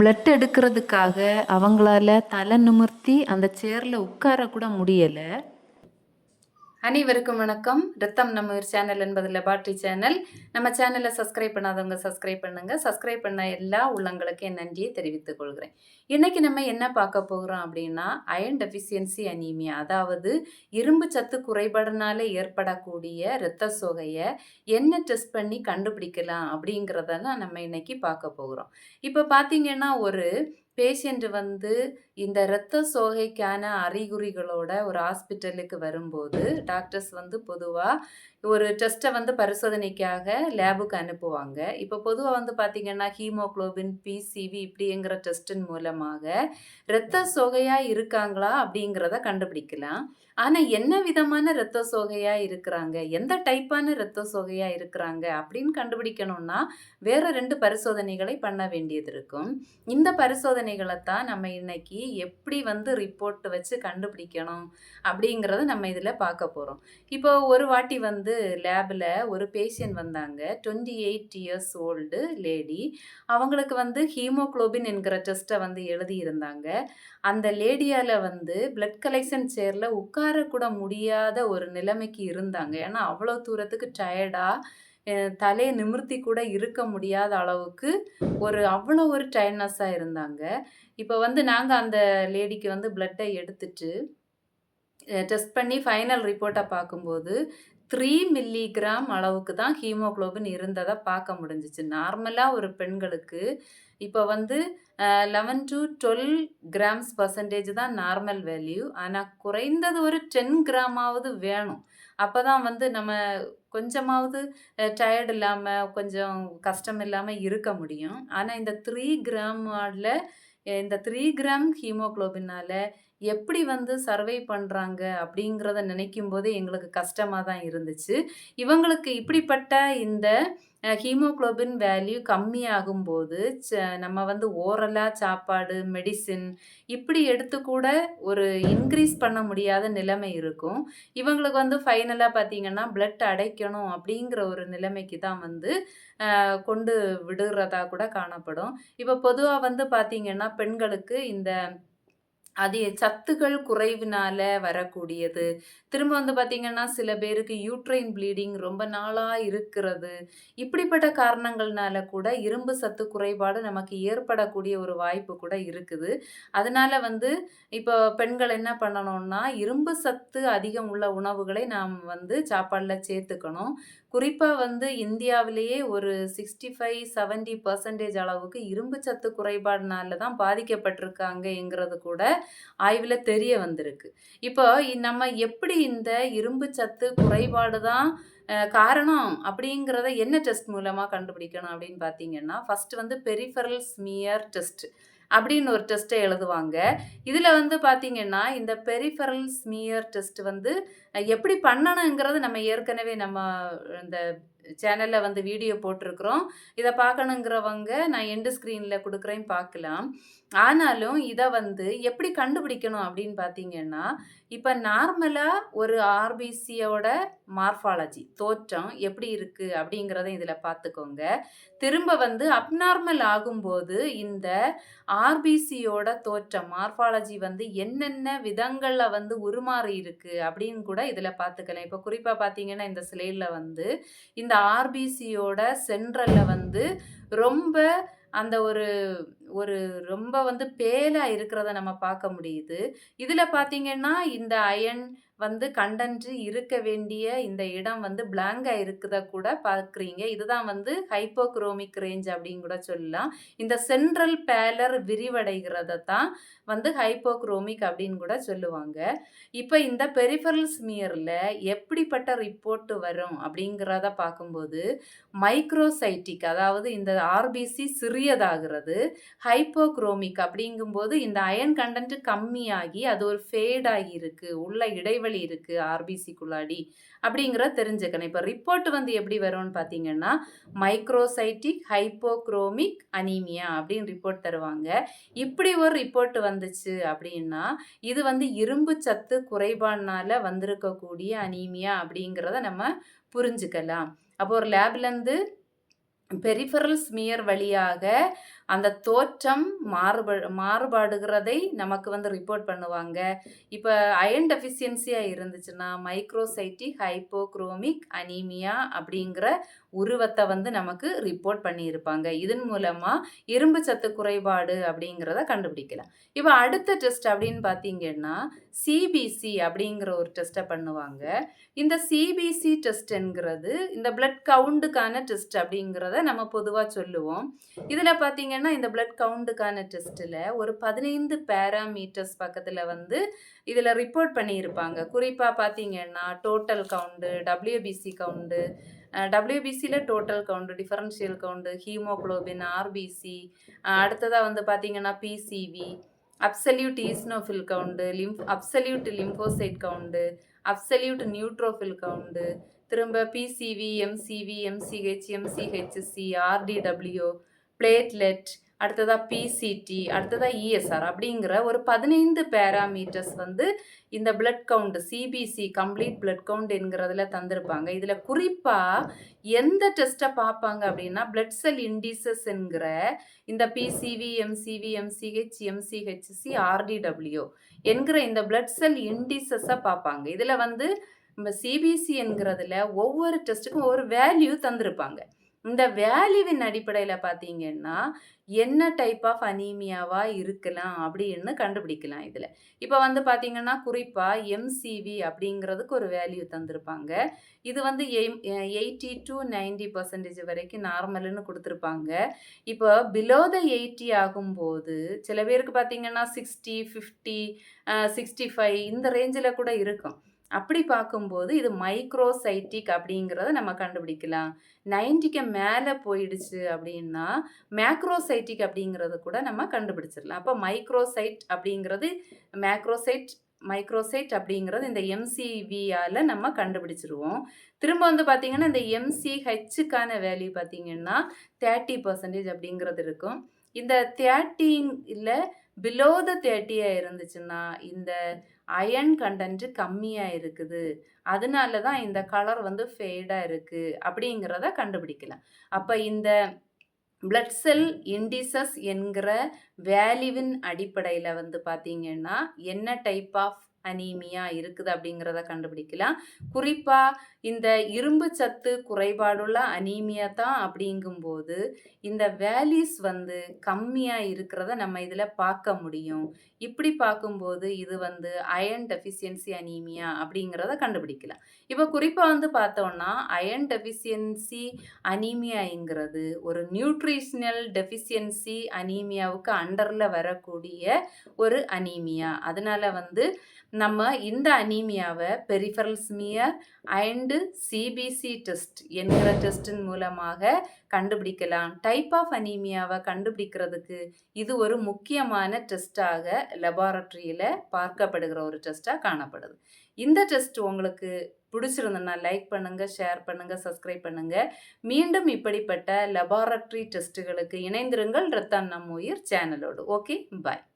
Blood எடுக்கிறதுக்காக அவங்களால தலை நிமிர்த்தி அந்த சேரில் உட்கார கூட முடியலை. அனைவருக்கும் வணக்கம். ரத்தம் நம்ம ஒரு சேனல் என்பது லெபார்ட்ரி சேனல் நம்ம சேனலை சப்ஸ்கிரைப் பண்ணாதவங்க சப்ஸ்கிரைப் பண்ணுங்க. சப்ஸ்கிரைப் பண்ண எல்லா உள்ளங்களுக்கும் என் நன்றியை தெரிவித்துக் கொள்கிறேன். இன்னைக்கு நம்ம என்ன பார்க்க போகிறோம் அப்படின்னா அயன் டெஃபிஷியன்சி அனீமியா அதாவது இரும்பு சத்து குறைபாடுனால ஏற்படக்கூடிய இரத்த சோகையை என்ன டெஸ்ட் பண்ணி கண்டுபிடிக்கலாம் அப்படிங்கிறதெல்லாம் நம்ம இன்னைக்கு பார்க்க போகிறோம். இப்போ பார்த்தீங்கன்னா ஒரு பேஷண்ட் வந்து இந்த இரத்த சோகைக்கான அறிகுறிகளோட ஒரு ஹாஸ்பிட்டலுக்கு வரும்போது டாக்டர்ஸ் வந்து பொதுவாக ஒரு டெஸ்ட்டை வந்து பரிசோதனைக்காக லேபுக்கு அனுப்புவாங்க. இப்போ பொதுவாக வந்து பார்த்திங்கன்னா ஹீமோக்ளோபின் பிசிவி இப்படிங்கிற டெஸ்டின் மூலமாக இரத்த சோகையாக இருக்காங்களா அப்படிங்கிறத கண்டுபிடிக்கலாம். ஆனால் என்ன விதமான இரத்த சோகையாக இருக்கிறாங்க? எந்த டைப்பான இரத்த சோகையாக இருக்கிறாங்க? அப்படின்னு கண்டுபிடிக்கணும்னா வேறு ரெண்டு பரிசோதனைகளை பண்ண வேண்டியது இருக்கும். இந்த பரிசோதனைகளை தான் நம்ம இன்னைக்கு எப்படி வந்து ரிப்போர்ட் வச்சு கண்டுபிடிக்கணும் அப்படிங்கிறத நம்ம இதில் பார்க்க போகிறோம் இப்போ ஒரு வாட்டி வந்து லேபில் ஒரு பேஷண்ட் வந்தாங்க. Twenty eight years old lady அவங்களுக்கு வந்து ஹீமோக்ளோபின் என்கிற டெஸ்ட்டை வந்து எழுதியிருந்தாங்க. அந்த லேடியால் வந்து பிளட் கலெக்ஷன் சேரில் உட்காரக்கூட முடியாத ஒரு நிலைமைக்கு இருந்தாங்க. ஏன்னா அவ்வளோ தூரத்துக்கு டயர்டாக தலையை நிமிர்த்தி கூட இருக்க முடியாத அளவுக்கு ஒரு அவ்வளோ ஒரு டயர்னஸாக இருந்தாங்க. இப்போ வந்து நாங்கள் அந்த லேடிக்கு வந்து பிளட்டை எடுத்துட்டு டெஸ்ட் பண்ணி ஃபைனல் ரிப்போர்ட்டை பார்க்கும்போது த்ரீ மில்லிகிராம் அளவுக்கு தான் ஹீமோக்ளோபின் இருந்ததை பார்க்க முடிஞ்சிச்சு. நார்மலாக ஒரு பெண்களுக்கு இப்போ வந்து eleven to twelve grams percentage தான் நார்மல் வேல்யூ ஆனால் குறைந்தது ஒரு டென் கிராமாவது வேணும். அப்போ தான் வந்து நம்ம கொஞ்சமாவது டயர்டு இல்லாமல் கொஞ்சம் கஷ்டம் இல்லாமல் இருக்க முடியும். ஆனால் இந்த த்ரீ கிராமில் இந்த த்ரீ கிராம் ஹீமோக்ளோபினால் எப்படி வந்து சர்வை பண்ணுறாங்க அப்படிங்கிறத நினைக்கும் போதே எங்களுக்கு கஷ்டமாக தான் இருந்துச்சு. இவங்களுக்கு இப்படிப்பட்ட இந்த ஹீமோக்ளோபின் வேல்யூ கம்மியாகும்போது ச நம்ம வந்து ஓரலாக சாப்பாடு மெடிசின் இப்படி எடுத்து கூட ஒரு இன்க்ரீஸ் பண்ண முடியாத நிலைமை இருக்கும். இவங்களுக்கு வந்து ஃபைனலாக பார்த்தீங்கன்னா பிளட் அடைக்கணும் அப்படிங்கிற ஒரு நிலைமைக்கு தான் வந்து கொண்டு விடுறதா கூட காணப்படும். இப்போ பொதுவாக வந்து பார்த்திங்கன்னா பெண்களுக்கு இந்த அது சத்துக்கள் குறைவினால வரக்கூடியது. திரும்ப வந்து பார்த்திங்கன்னா சில பேருக்கு யூட்ரைன் ப்ளீடிங் ரொம்ப நாளாக இருக்கிறது. இப்படிப்பட்ட காரணங்கள்னால கூட இரும்பு சத்து குறைபாடு நமக்கு ஏற்படக்கூடிய ஒரு வாய்ப்பு கூட இருக்குது. அதனால வந்து இப்போ பெண்கள் என்ன பண்ணணும்னா இரும்பு சத்து அதிகம் உள்ள உணவுகளை நாம் வந்து சாப்பாடில் சேர்த்துக்கணும். குறிப்பாக வந்து இந்தியாவிலேயே ஒரு சிக்ஸ்டி ஃபைவ் செவன்டி பர்சன்டேஜ் அளவுக்கு இரும்பு சத்து குறைபாடுனால தான் பாதிக்கப்பட்டிருக்காங்கங்கிறது கூட ஆய்வில் தெரிய வந்திருக்கு. இப்போ நம்ம எப்படி இந்த இரும்பு சத்து குறைபாடு தான் காரணம் அப்படிங்கிறத என்ன டெஸ்ட் மூலமாக கண்டுபிடிக்கணும் அப்படின்னு பார்த்தீங்கன்னா ஃபஸ்ட்டு வந்து பெரிஃபரல் ஸ்மியர் டெஸ்ட் அப்படின்னு ஒரு டெஸ்ட்டை எழுதுவாங்க. இதில் வந்து பார்த்திங்கன்னா இந்த பெரிஃபரல் ஸ்மியர் டெஸ்ட் வந்து எப்படி பண்ணணுங்கிறது நம்ம ஏற்கனவே நம்ம இந்த சேனலில் வந்து வீடியோ போட்டிருக்கிறோம். இதை பார்க்கணுங்கிறவங்க நான் எண்டு ஸ்க்ரீனில் கொடுக்குறேன் பார்க்கலாம் ஆனாலும் இதை வந்து எப்படி கண்டுபிடிக்கணும் அப்படின்னு பார்த்தீங்கன்னா இப்போ நார்மலாக ஒரு ஆர்பிசியோட மார்ஃபாலஜி தோற்றம் எப்படி இருக்குது அப்படிங்கிறத இதில் பார்த்துக்கோங்க திரும்ப வந்து அப்நார்மல் ஆகும்போது இந்த ஆர்பிசியோட தோற்றம் மார்ஃபாலஜி வந்து என்னென்ன விதங்களில் வந்து உருமாறி இருக்குது அப்படின்னு கூட இதில் பார்த்துக்கலாம் இப்போ குறிப்பாக பார்த்தீங்கன்னா இந்த சிலையில் வந்து இந்த ஆர்பிசியோட சென்ட்ரலில் வந்து ரொம்ப அந்த ஒரு ஒரு ரொம்ப வந்து பேலாக இருக்கிறத நம்ம பார்க்க முடியுது. இதில் பார்த்தீங்கன்னா இந்த அயன் வந்து கண்டன்று இருக்க வேண்டிய இந்த இடம் வந்து பிளாங்காக இருக்கிறத கூட பார்க்குறீங்க. இதுதான் வந்து ஹைப்போக்ரோமிக் ரேஞ்ச் அப்படின்னு கூட சொல்லலாம். இந்த சென்ட்ரல் பேலர் விரிவடைகிறத தான் வந்து ஹைப்போக்ரோமிக் அப்படின்னு கூட சொல்லுவாங்க. இப்போ இந்த பெரிஃபரல் ஸ்மியரில் எப்படிப்பட்ட ரிப்போர்ட் வரும் அப்படிங்கிறத பார்க்கும்போது மைக்ரோசைட்டிக் அதாவது இந்த ஆர்பிசி சிறியதாகிறது. ஹைப்போக்ரோமிக் அப்படிங்கும்போது இந்த அயன் கண்டென்ட் கம்மியாகி அது ஒரு ஃபேடாகி இருக்குது உள்ள இடைவெளி இருக்கு ஆர்பிசிக்குள்ளாடி அப்படிங்கிறத தெரிஞ்சுக்கணும். இப்போ ரிப்போர்ட் வந்து எப்படி வரும்னு பார்த்தீங்கன்னா மைக்ரோசைட்டிக் ஹைப்போக்ரோமிக் அனீமியா அப்படின்னு ரிப்போர்ட் தருவாங்க. இப்படி ஒரு ரிப்போர்ட் வந்துச்சு அப்படின்னா இது வந்து இரும்பு சத்து குறைபாடுனால வந்திருக்கக்கூடிய அனீமியா அப்படிங்கிறத நம்ம புரிஞ்சுக்கலாம். அப்போ ஒரு லேப்லேருந்து பெரிஃபரல் ஸ்மியர் வழியாக அந்த தோற்றம் மாறுப மாறுபாடுகிறதை நமக்கு வந்து ரிப்போர்ட் பண்ணுவாங்க. இப்போ அயன் டெஃபிஷியன்சியாக இருந்துச்சுன்னா மைக்ரோசைட்டிக் ஹைப்போக்ரோமிக் அனீமியா அப்படிங்கிற உருவத்தை வந்து நமக்கு ரிப்போர்ட் பண்ணியிருப்பாங்க. இதன் மூலமாக இரும்பு சத்து குறைபாடு அப்படிங்கிறத கண்டுபிடிக்கலாம். இப்போ அடுத்த டெஸ்ட் அப்படின்னு பார்த்தீங்கன்னா சிபிசி அப்படிங்கிற ஒரு டெஸ்ட்டை பண்ணுவாங்க. இந்த சிபிசி டெஸ்ட்ங்கிறது இந்த பிளட் கவுண்டுக்கான டெஸ்ட் அப்படிங்கிறத நம்ம பொதுவாக சொல்லுவோம். இதில் பார்த்தீங்கன்னா இந்த பிளட் கவுண்டுக்கான டெஸ்ட்டில் ஒரு பதினைந்து பேராமீட்டர்ஸ் பக்கத்தில் வந்து இதில் ரிப்போர்ட் பண்ணியிருப்பாங்க. குறிப்பாக பார்த்தீங்கன்னா total count WBC count டபிள்யூபிசியில் total count differential count haemoglobin RBC அடுத்ததாக வந்து பார்த்தீங்கன்னா PCV absolute eosinophil count Lim absolute lymphocyte count absolute neutrophil count திரும்ப PCV MCV MCH MCHC RDW platelet அடுத்ததாக பிசிடி அடுத்ததாக இஎஸ்ஆர் அப்படிங்கிற ஒரு பதினைந்து பேராமீட்டர்ஸ் வந்து இந்த blood count CBC complete blood count என்கிறதுல தந்திருப்பாங்க. இதில் குறிப்பாக எந்த டெஸ்ட்டை பார்ப்பாங்க அப்படின்னா பிளட் செல் இண்டிசஸ் என்கிற இந்த PCV MCV MCH MCHC RDW என்கிற இந்த பிளட் செல் இண்டிசஸை பார்ப்பாங்க. இதில் வந்து நம்ம சிபிசி என்கிறதுல ஒவ்வொரு டெஸ்ட்டுக்கும் ஒரு வேல்யூ தந்திருப்பாங்க. இந்த வேல்யூவின் அடிப்படையில் பார்த்தீங்கன்னா என்ன டைப் ஆஃப் அனீமியாவாக இருக்கலாம் அப்படின்னு கண்டுபிடிக்கலாம் இதில். இப்போ வந்து பார்த்தீங்கன்னா குறிப்பாக எம்சிவி அப்படிங்கிறதுக்கு ஒரு வேல்யூ தந்திருப்பாங்க. இது வந்து எம் எயிட்டி டு நைன்டி பர்சன்டேஜ் வரைக்கும் நார்மல்னு கொடுத்துருப்பாங்க. இப்போ பிலோ த எயிட்டி ஆகும்போது சில பேருக்கு பார்த்தீங்கன்னா சிக்ஸ்டி ஃபிஃப்டி சிக்ஸ்டி ஃபைவ் இந்த ரேஞ்சில் கூட இருக்கும். அப்படி பார்க்கும்போது இது மைக்ரோசைட்டிக் அப்படிங்கிறத நம்ம கண்டுபிடிக்கலாம். நைன்ட்டிக்கு மேலே போயிடுச்சு அப்படின்னா மேக்ரோசைட்டிக் அப்படிங்கிறத கூட நம்ம கண்டுபிடிச்சிடலாம். அப்போ மைக்ரோசைட் அப்படிங்கிறது மேக்ரோசைட் மைக்ரோசைட் அப்படிங்கிறது இந்த எம்சிவியால் நம்ம கண்டுபிடிச்சிருவோம். திரும்ப வந்து பார்த்திங்கன்னா இந்த எம்சிஹெச்சுக்கான வேல்யூ பார்த்திங்கன்னா தேர்ட்டி பர்சன்டேஜ் அப்படிங்கிறது இருக்கும். இந்த தேர்ட்டியில் பிலோ த தேர்ட்டியாக இருந்துச்சுன்னா இந்த அயன் கண்டன்ட்டு கம்மியாக இருக்குது. அதனால தான் இந்த கலர் வந்து ஃபேடாக இருக்குது அப்படிங்கிறத கண்டுபிடிக்கலாம் அப்போ இந்த பிளட் செல் இண்டிசஸ் என்கிற வேல்யூவின் அடிப்படையில் வந்து பார்த்திங்கன்னா என்ன டைப் ஆஃப் அனீமியா இருக்குது அப்படிங்கிறத கண்டுபிடிக்கலாம். குறிப்பாக இந்த இரும்பு சத்து குறைபாடுள்ள அனீமியா தான் அப்படிங்கும்போது இந்த வேல்யூஸ் வந்து கம்மியாக இருக்கிறத நம்ம இதில் பார்க்க முடியும். இப்படி பார்க்கும்போது இது வந்து அயன் டெஃபிஷியன்சி அனீமியா அப்படிங்கிறத கண்டுபிடிக்கலாம். இப்போ குறிப்பாக வந்து பார்த்தோம்னா அயன் டெஃபிஷியன்சி அனீமியாங்கிறது ஒரு நியூட்ரிஷனல் டெஃபிஷியன்சி அனீமியாவுக்கு அண்டரில் வரக்கூடிய ஒரு அனீமியா. அதனால் வந்து நம்ம இந்த அனீமியாவை peripheral smear and CBC test என்கிற டெஸ்டின் மூலமாக கண்டுபிடிக்கலாம். டைப் ஆஃப் அனீமியாவை கண்டுபிடிக்கிறதுக்கு இது ஒரு முக்கியமான டெஸ்ட்டாக லெபார்ட்ரியில் பார்க்கப்படுகிற ஒரு டெஸ்ட்டாக காணப்படுது. இந்த டெஸ்ட் உங்களுக்கு பிடிச்சிருந்ததுன்னா லைக் பண்ணுங்கள் ஷேர் பண்ணுங்கள் சப்ஸ்கிரைப் பண்ணுங்கள் மீண்டும் இப்படிப்பட்ட லெபார்ட்ரி டெஸ்ட்டுகளுக்கு இணைந்திருங்கள். ரத்தம் நம் உயிர் சேனலோடு. Okay bye